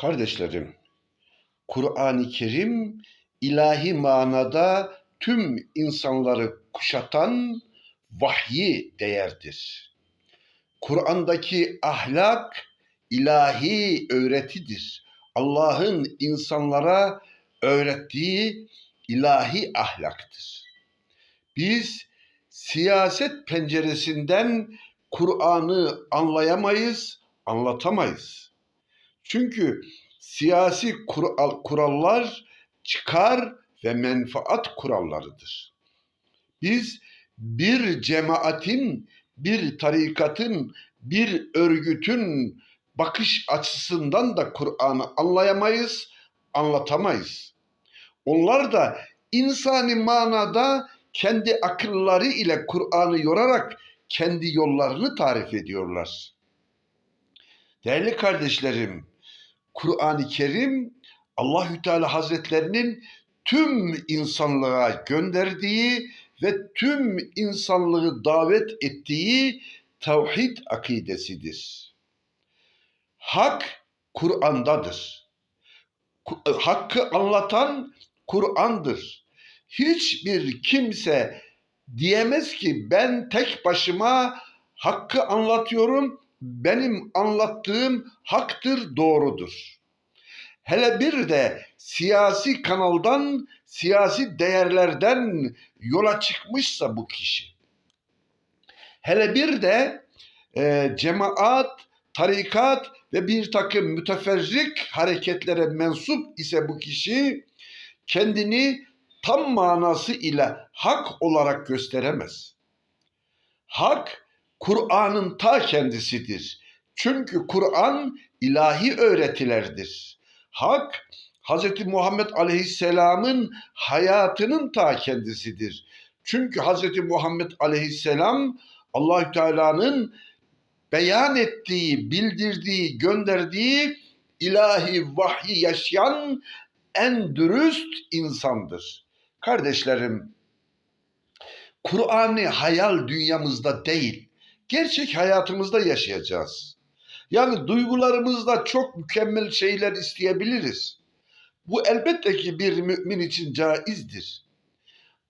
Kardeşlerim, Kur'an-ı Kerim ilahi manada tüm insanları kuşatan vahyi değerdir. Kur'an'daki ahlak ilahi öğretidir. Allah'ın insanlara öğrettiği ilahi ahlaktır. Biz siyaset penceresinden Kur'an'ı anlayamayız, anlatamayız. Çünkü siyasi kural- kurallar çıkar ve menfaat kurallarıdır. Biz bir cemaatin, bir tarikatın, bir örgütün bakış açısından da Kur'an'ı anlayamayız, anlatamayız. Onlar da insani manada kendi akılları ile Kur'an'ı yorarak kendi yollarını tarif ediyorlar. Değerli kardeşlerim, Kur'an-ı Kerim Allahü Teala Hazretlerinin tüm insanlığa gönderdiği ve tüm insanlığı davet ettiği tevhid akidesidir. Hak Kur'an'dadır. Ku- Hakkı anlatan Kur'an'dır. Hiçbir kimse diyemez ki ben tek başıma hakkı anlatıyorum, benim anlattığım haktır, doğrudur. Hele bir de siyasi kanaldan, siyasi değerlerden yola çıkmışsa bu kişi. Hele bir de e, cemaat, tarikat ve bir takım müteferrik hareketlere mensup ise bu kişi kendini tam manası ile hak olarak gösteremez. Hak Kur'an'ın ta kendisidir. Çünkü Kur'an ilahi öğretilerdir. Hak Hz. Muhammed Aleyhisselam'ın hayatının ta kendisidir. Çünkü Hz. Muhammed Aleyhisselam Allahü Teala'nın beyan ettiği, bildirdiği, gönderdiği ilahi vahyi yaşayan en dürüst insandır. Kardeşlerim, Kur'an'ı hayal dünyamızda değil, gerçek hayatımızda yaşayacağız. Yani duygularımızda çok mükemmel şeyler isteyebiliriz. Bu elbette ki bir mümin için caizdir.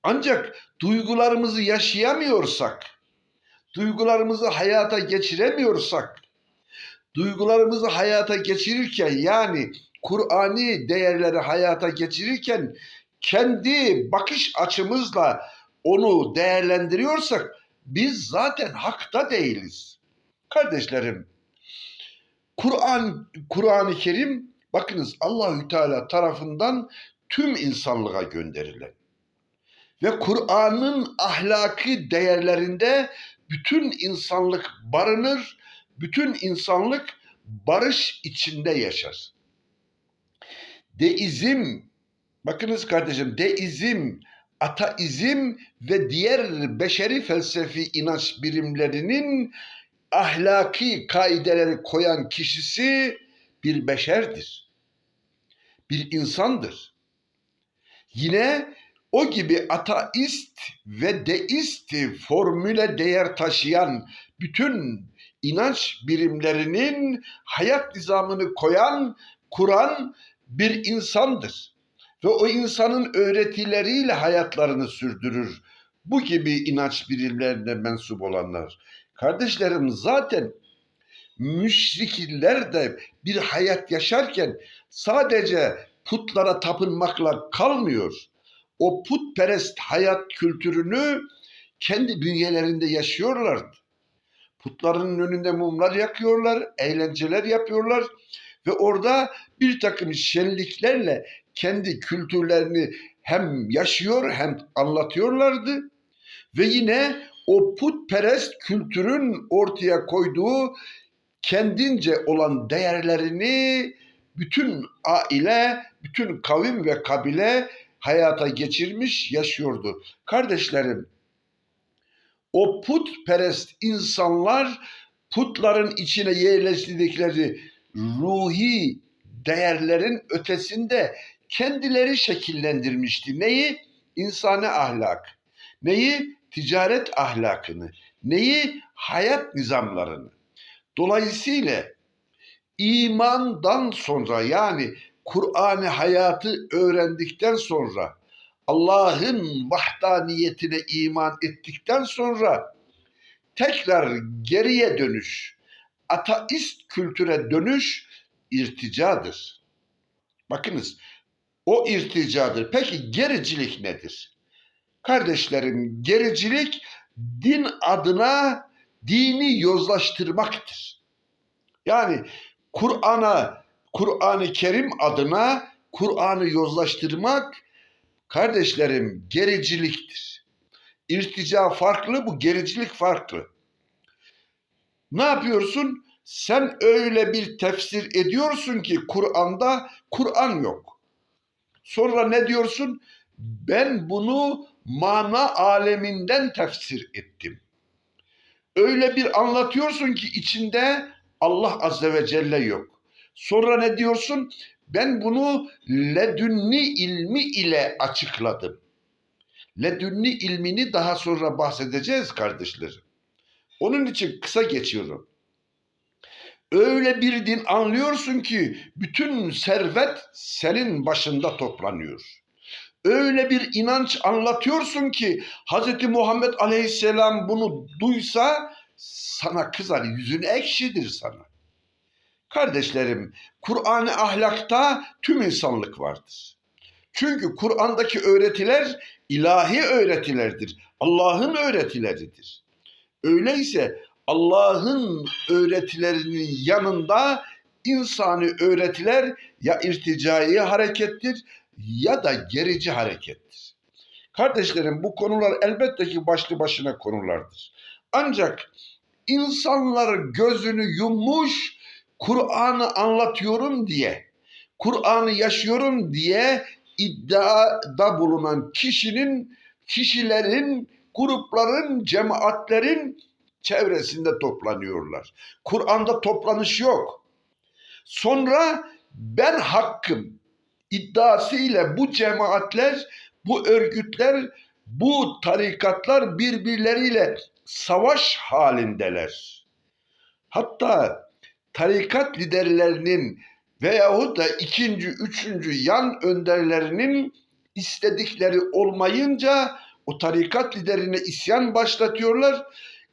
Ancak duygularımızı yaşayamıyorsak, duygularımızı hayata geçiremiyorsak, duygularımızı hayata geçirirken yani Kur'ani değerleri hayata geçirirken kendi bakış açımızla onu değerlendiriyorsak biz zaten hakta değiliz. Kardeşlerim, Kur'an Kur'an-ı Kerim bakınız Allahü Teala tarafından tüm insanlığa gönderilen ve Kur'an'ın ahlaki değerlerinde bütün insanlık barınır, bütün insanlık barış içinde yaşar. Deizm, bakınız kardeşim, deizm, ateizm ve diğer beşeri felsefi inanç birimlerinin ahlaki kaideleri koyan kişisi bir beşerdir. Bir insandır. Yine o gibi ateist ve deist formüle değer taşıyan bütün inanç birimlerinin hayat nizamını koyan, kuran bir insandır. Ve o insanın öğretileriyle hayatlarını sürdürür. Bu gibi inanç birimlerine mensup olanlar. Kardeşlerim zaten müşrikler de bir hayat yaşarken sadece putlara tapınmakla kalmıyor. O putperest hayat kültürünü kendi bünyelerinde yaşıyorlardı. Putların önünde mumlar yakıyorlar, eğlenceler yapıyorlar ve orada bir takım şenliklerle kendi kültürlerini hem yaşıyor hem anlatıyorlardı. Ve yine o putperest kültürün ortaya koyduğu kendince olan değerlerini bütün aile, bütün kavim ve kabile hayata geçirmiş, yaşıyordu. Kardeşlerim, o putperest insanlar putların içine yerleştirdikleri ruhi değerlerin ötesinde kendileri şekillendirmişti. Neyi? İnsani ahlak. Neyi? Ticaret ahlakını. Neyi? Hayat nizamlarını. Dolayısıyla imandan sonra yani Kur'an-ı hayatı öğrendikten sonra Allah'ın vahdaniyetine iman ettikten sonra tekrar geriye dönüş, ateist kültüre dönüş irticadır. Bakınız o irticadır. Peki gericilik nedir? Kardeşlerim gericilik din adına dini yozlaştırmaktır. Yani Kur'an'a, Kur'an-ı Kerim adına Kur'an'ı yozlaştırmak kardeşlerim gericiliktir. İrtica farklı, bu gericilik farklı. Ne yapıyorsun? Sen öyle bir tefsir ediyorsun ki Kur'an'da Kur'an yok. Sonra ne diyorsun? Ben bunu mana aleminden tefsir ettim. Öyle bir anlatıyorsun ki içinde Allah Azze ve Celle yok. Sonra ne diyorsun? Ben bunu ledünni ilmi ile açıkladım. Ledünni ilmini daha sonra bahsedeceğiz kardeşlerim. Onun için kısa geçiyorum. Öyle bir din anlıyorsun ki bütün servet senin başında toplanıyor. Öyle bir inanç anlatıyorsun ki Hz. Muhammed Aleyhisselam bunu duysa sana kızar, yüzün ekşidir sana. Kardeşlerim, Kur'an-ı ahlakta tüm insanlık vardır. Çünkü Kur'an'daki öğretiler ilahi öğretilerdir. Allah'ın öğretileridir. Öyleyse Allah'ın öğretilerinin yanında insani öğretiler ya irticai harekettir ya da gerici harekettir. Kardeşlerim bu konular elbette ki başlı başına konulardır. Ancak insanlar gözünü yummuş Kur'an'ı anlatıyorum diye, Kur'an'ı yaşıyorum diye iddiada bulunan kişinin, kişilerin, grupların, cemaatlerin çevresinde toplanıyorlar. Kur'an'da toplanış yok. Sonra ben hakkım iddiası ile bu cemaatler, bu örgütler, bu tarikatlar birbirleriyle savaş halindeler. Hatta tarikat liderlerinin veyahut da ikinci, üçüncü yan önderlerinin istedikleri olmayınca o tarikat liderine isyan başlatıyorlar.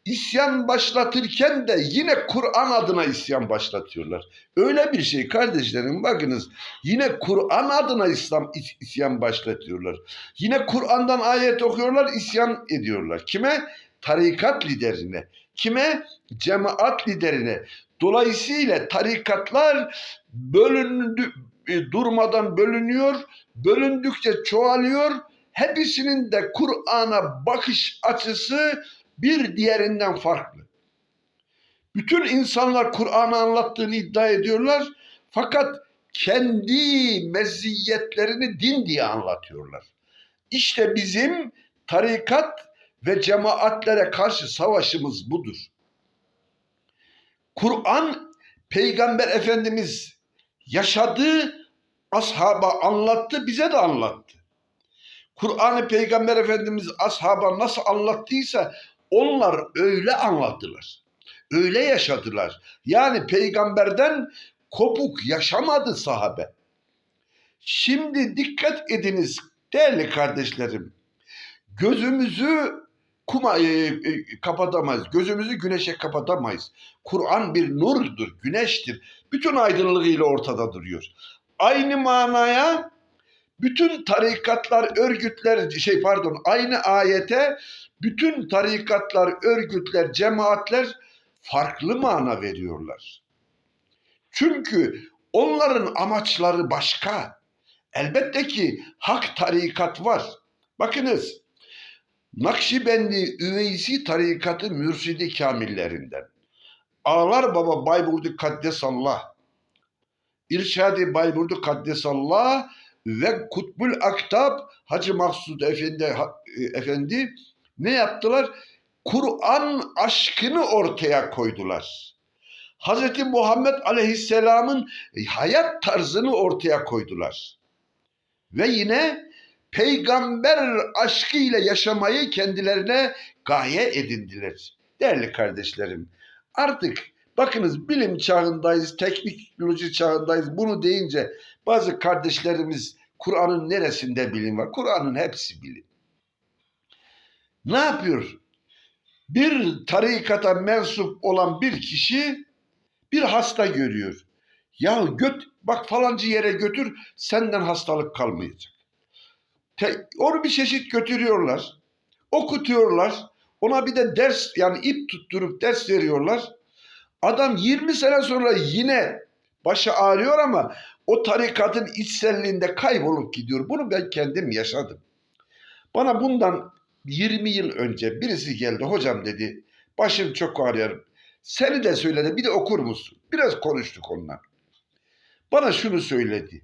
İsyan başlatırken de yine Kur'an adına isyan başlatıyorlar. Öyle bir şey kardeşlerim bakınız. Yine Kur'an adına İslam isyan başlatıyorlar. Yine Kur'an'dan ayet okuyorlar, isyan ediyorlar. Kime? Tarikat liderine. Kime? Cemaat liderine. Dolayısıyla tarikatlar bölündü, e, durmadan bölünüyor, bölündükçe çoğalıyor. Hepsinin de Kur'an'a bakış açısı bir diğerinden farklı. Bütün insanlar Kur'an'ı anlattığını iddia ediyorlar. Fakat kendi meziyetlerini din diye anlatıyorlar. İşte bizim tarikat ve cemaatlere karşı savaşımız budur. Kur'an Peygamber Efendimiz yaşadığı ashaba anlattı, bize de anlattı. Kur'an'ı Peygamber Efendimiz ashaba nasıl anlattıysa onlar öyle anlattılar. Öyle yaşadılar. Yani peygamberden kopuk yaşamadı sahabe. Şimdi dikkat ediniz değerli kardeşlerim. Gözümüzü kuma e, e, kapatamayız. Gözümüzü güneşe kapatamayız. Kur'an bir nurdur, güneştir. Bütün aydınlığıyla ortada duruyor. Aynı manaya bütün tarikatlar, örgütler, şey pardon, aynı ayete bütün tarikatlar, örgütler, cemaatler farklı mana veriyorlar. Çünkü onların amaçları başka. Elbette ki hak tarikat var. Bakınız, Nakşibendi Üveysi tarikatı mürşidi kamillerinden. Ağlar Baba Bayburdu Kaddesallah, İrşadi Bayburdu Kaddesallah ve Kutbul Aktab Hacı Maksud Efendi, Efendi ne yaptılar? Kur'an aşkını ortaya koydular. Hz. Muhammed Aleyhisselam'ın hayat tarzını ortaya koydular. Ve yine peygamber aşkıyla yaşamayı kendilerine gaye edindiler. Değerli kardeşlerim, artık Bakınız bilim çağındayız, teknoloji çağındayız. Bunu deyince bazı kardeşlerimiz Kur'an'ın neresinde bilim var? Kur'an'ın hepsi bilim. Ne yapıyor? Bir tarikata mensup olan bir kişi bir hasta görüyor. Ya göt bak falancı yere götür senden hastalık kalmayacak. Te, onu bir çeşit götürüyorlar. Okutuyorlar. Ona bir de ders yani ip tutturup ders veriyorlar. Adam 20 sene sonra yine başı ağrıyor ama o tarikatın içselliğinde kaybolup gidiyor. Bunu ben kendim yaşadım. Bana bundan 20 yıl önce birisi geldi. Hocam dedi başım çok ağrıyor. Seni de söyledi bir de okur musun? Biraz konuştuk onunla. Bana şunu söyledi.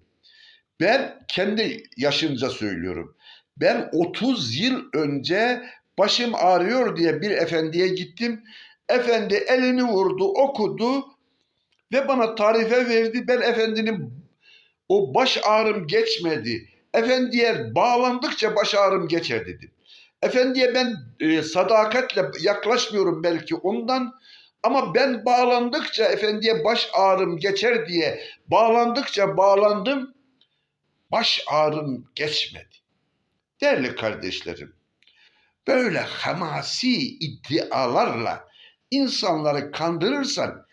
Ben kendi yaşınca söylüyorum. Ben 30 yıl önce başım ağrıyor diye bir efendiye gittim. Efendi elini vurdu, okudu ve bana tarife verdi. Ben efendinin o baş ağrım geçmedi. Efendiye bağlandıkça baş ağrım geçer dedim. Efendiye ben e, sadakatle yaklaşmıyorum belki ondan ama ben bağlandıkça efendiye baş ağrım geçer diye bağlandıkça bağlandım. Baş ağrım geçmedi. Değerli kardeşlerim, böyle hamasi iddialarla insanları kandırırsan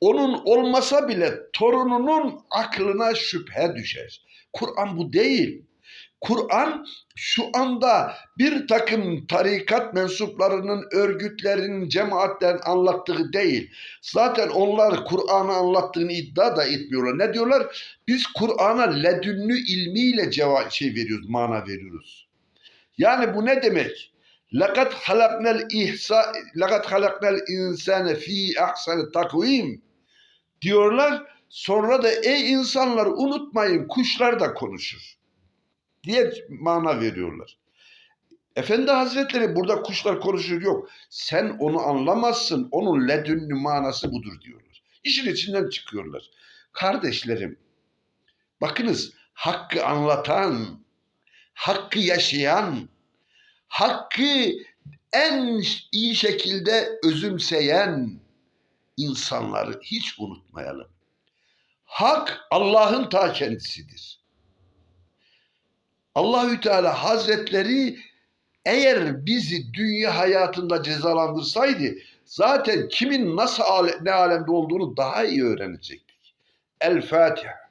onun olmasa bile torununun aklına şüphe düşer. Kur'an bu değil. Kur'an şu anda bir takım tarikat mensuplarının, örgütlerinin, cemaatlerin anlattığı değil. Zaten onlar Kur'an'ı anlattığını iddia da etmiyorlar. Ne diyorlar? Biz Kur'an'a ledünlü ilmiyle cevap şey veriyoruz, mana veriyoruz. Yani bu ne demek? لَقَدْ خَلَقْنَا الْاِحْسَا لَقَدْ خَلَقْنَا الْاِنْسَانَ ف۪ي اَحْسَنِ takvim diyorlar. Sonra da ey insanlar unutmayın kuşlar da konuşur diye mana veriyorlar. Efendi Hazretleri burada kuşlar konuşur yok. Sen onu anlamazsın. Onun ledünlü manası budur diyorlar. İşin içinden çıkıyorlar. Kardeşlerim bakınız hakkı anlatan, hakkı yaşayan, hakkı en iyi şekilde özümseyen insanları hiç unutmayalım. Hak Allah'ın ta kendisidir. Allahü Teala Hazretleri eğer bizi dünya hayatında cezalandırsaydı zaten kimin nasıl ale, ne alemde olduğunu daha iyi öğrenecektik. El Fatiha.